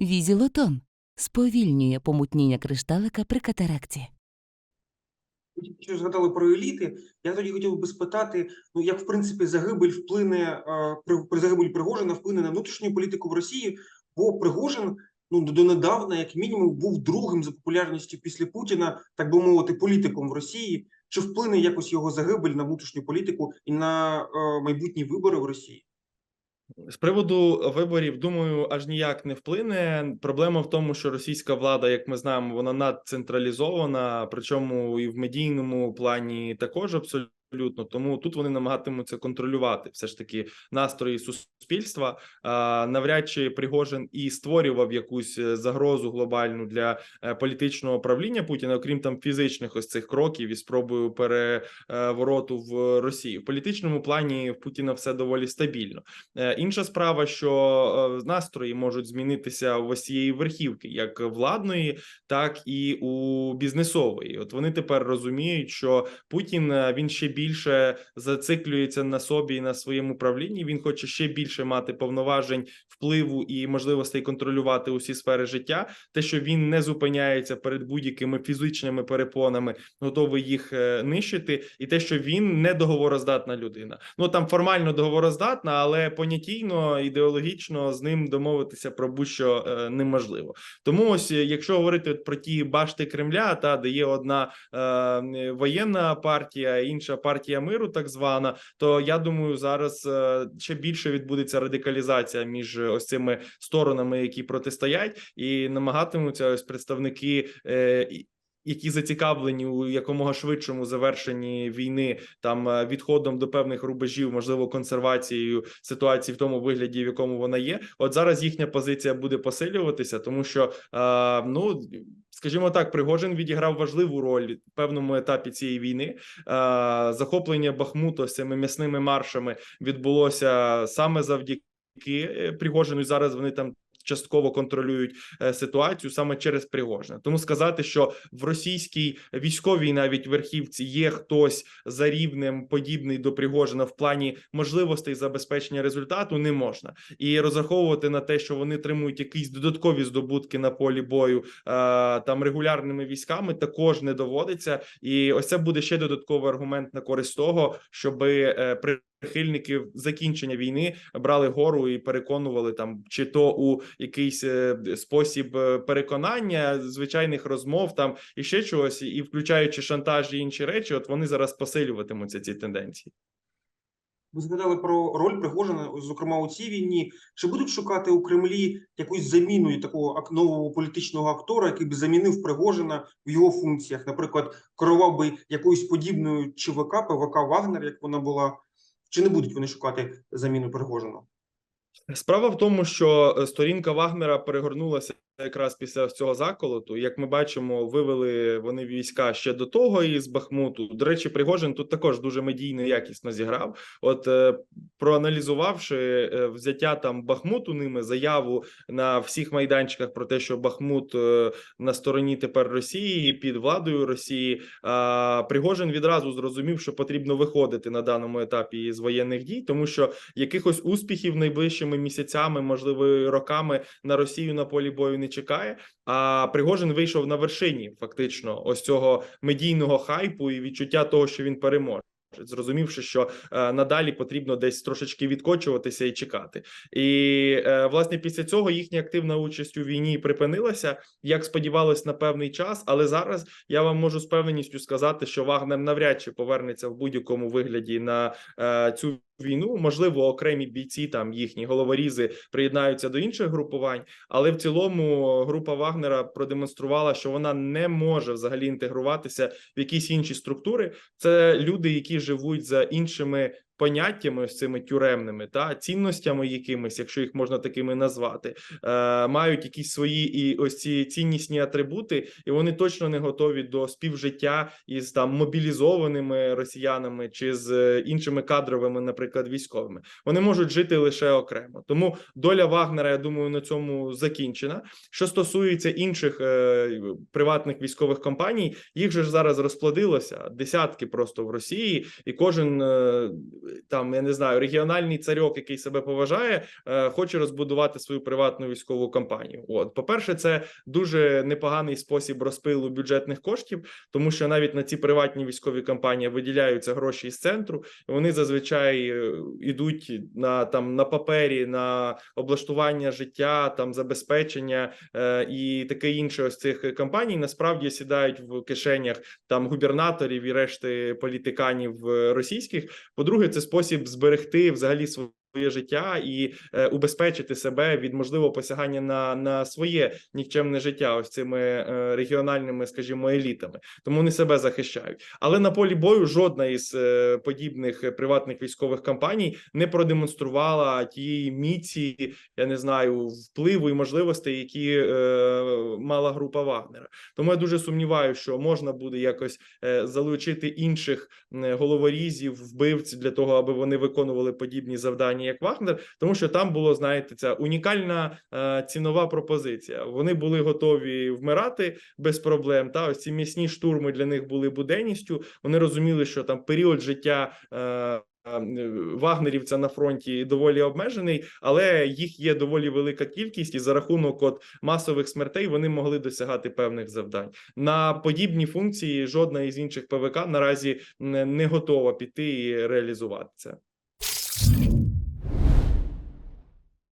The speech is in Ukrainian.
Візілотон сповільнює помутніння кришталика при катаракті. Що згадали про еліти. Я тоді хотів би спитати, ну як в принципі загибель вплине е, при, загибелі Пригожина вплине на внутрішню політику в Росії, бо Пригожин ну до- донедавна, як мінімум, був другим за популярністю після Путіна, так би мовити, політиком в Росії. Чи вплине якось його загибель на внутрішню політику і на е, майбутні вибори в Росії? З приводу виборів, думаю, аж ніяк не вплине. Проблема в тому, що російська влада, як ми знаємо, вона надцентралізована, причому і в медійному плані також абсолютно. Тому тут вони намагатимуться контролювати все ж таки настрої суспільства. А, навряд чи Пригожин і створював якусь е, загрозу глобальну для е, політичного правління Путіна, окрім там фізичних ось цих кроків і спробою перевороту в Росії. В політичному плані в Путіна все доволі стабільно. Е, Інша справа, що е, настрої можуть змінитися в осієї верхівки, як владної, так і у бізнесової. От вони тепер розуміють, що Путін е, він ще більше зациклюється на собі і на своєму правлінні. Він хоче ще більше мати повноважень, впливу і можливостей контролювати усі сфери життя. Те, що він не зупиняється перед будь-якими фізичними перепонами, готовий їх е, нищити, і те, що він не договороздатна людина. Ну там формально договороздатна, але понятійно, ідеологічно з ним домовитися про будь-що е, неможливо. Тому ось, е, якщо говорити про ті башти Кремля, та де є одна е, воєнна партія, інша партія миру, так звана, то я думаю, зараз е, ще більше відбудеться радикалізація між ось цими сторонами, які протистоять, і намагатимуться ось представники. Які зацікавлені у якомога швидшому завершенні війни, там е, відходом до певних рубежів, можливо, консервацією ситуації в тому вигляді, в якому вона є. От зараз їхня позиція буде посилюватися, тому що е, ну скажімо так, Пригожин відіграв важливу роль в певному етапі цієї війни. Е, захоплення Бахмуту цими м'ясними маршами відбулося саме завдяки е, Пригожину. Зараз вони там. Частково контролюють е, ситуацію саме через Пригожина. Тому сказати, що в російській військовій навіть верхівці є хтось за рівнем подібний до Пригожина в плані можливостей забезпечення результату, не можна і розраховувати на те, що вони тримують якісь додаткові здобутки на полі бою е, там регулярними військами, також не доводиться. І ось це буде ще додатковий аргумент на користь того, щоби е, при Прихильників закінчення війни брали гору і переконували там, чи то у якийсь е, спосіб е, переконання, звичайних розмов там і ще чогось, і включаючи шантаж і інші речі, от вони зараз посилюватимуться ці тенденції. Ви згадали про роль Пригожина, зокрема у цій війні. Чи будуть шукати у Кремлі якусь заміну такого ак- нового політичного актора, який б замінив Пригожина в його функціях? Наприклад, керував би якоюсь подібною ЧВК, ПВК Вагнер, як вона була. Чи не будуть вони шукати заміну Пригожину? Справа в тому, що е, сторінка Вагнера перегорнулася якраз після цього заколоту. Як ми бачимо, вивели вони війська ще до того із Бахмуту. До речі, Пригожин тут також дуже медійно якісно зіграв. От е, проаналізувавши е, взяття там Бахмуту ними заяву на всіх майданчиках про те, що Бахмут е, на стороні тепер Росії під владою Росії. Пригожин відразу зрозумів, що потрібно виходити на даному етапі із воєнних дій, тому що якихось успіхів найближчими місяцями, можливо, роками на Росію на полі бою не чекає. А Пригожин вийшов на вершині, фактично, ось цього медійного хайпу і відчуття того, що він переможе. Зрозумівши, що е, надалі потрібно десь трошечки відкочуватися і чекати, і е, власне після цього їхня активна участь у війні припинилася, як сподівалось, на певний час. Але зараз я вам можу з певненістю сказати, що Вагнер навряд чи повернеться в будь-якому вигляді на е, цю війну. Можливо, окремі бійці там їхні головорізи приєднаються до інших групувань, але в цілому група Вагнера продемонструвала, що вона не може взагалі інтегруватися в якісь інші структури. Це люди, які живуть за іншими. Поняттями ось цими тюремними та цінностями, якимись, якщо їх можна такими назвати, е, мають якісь свої і ось ці ціннісні атрибути, і вони точно не готові до співжиття із там мобілізованими росіянами чи з е, іншими кадровими, наприклад, військовими. Вони можуть жити лише окремо. Тому доля Вагнера, я думаю, на цьому закінчена. Що стосується інших е, приватних військових компаній, їх же ж зараз розплодилося десятки просто в Росії, і кожен е, там я не знаю, регіональний царьок, який себе поважає, е, хоче розбудувати свою приватну військову кампанію. От, по-перше, це дуже непоганий спосіб розпилу бюджетних коштів, тому що навіть на ці приватні військові кампанії виділяються гроші із центру. Вони зазвичай е, ідуть на там на папері, на облаштування життя, там забезпечення е, і таке інше. Ось цих кампаній насправді сідають в кишенях там губернаторів і решти політиканів е, російських. По-друге, це спосіб зберегти взагалі своє життя і е, убезпечити себе від можливого посягання на, на своє нікчемне життя, ось цими е, регіональними, скажімо, елітами. Тому вони себе захищають. Але на полі бою жодна із е, подібних приватних військових кампаній не продемонструвала тієї міці, я не знаю, впливу і можливостей, які е, мала група Вагнера. Тому я дуже сумніваюся, що можна буде якось е, залучити інших головорізів, вбивць для того, аби вони виконували подібні завдання, як Вагнер, тому що там було, знаєте, ця унікальна е, цінова пропозиція. Вони були готові вмирати без проблем. Та ось ці м'ясні штурми для них були буденністю. Вони розуміли, що там період життя. Е, Вагнерівця на фронті доволі обмежений, але їх є доволі велика кількість, і за рахунок от масових смертей вони могли досягати певних завдань. На подібні функції жодна із інших ПВК наразі не готова піти і реалізувати це.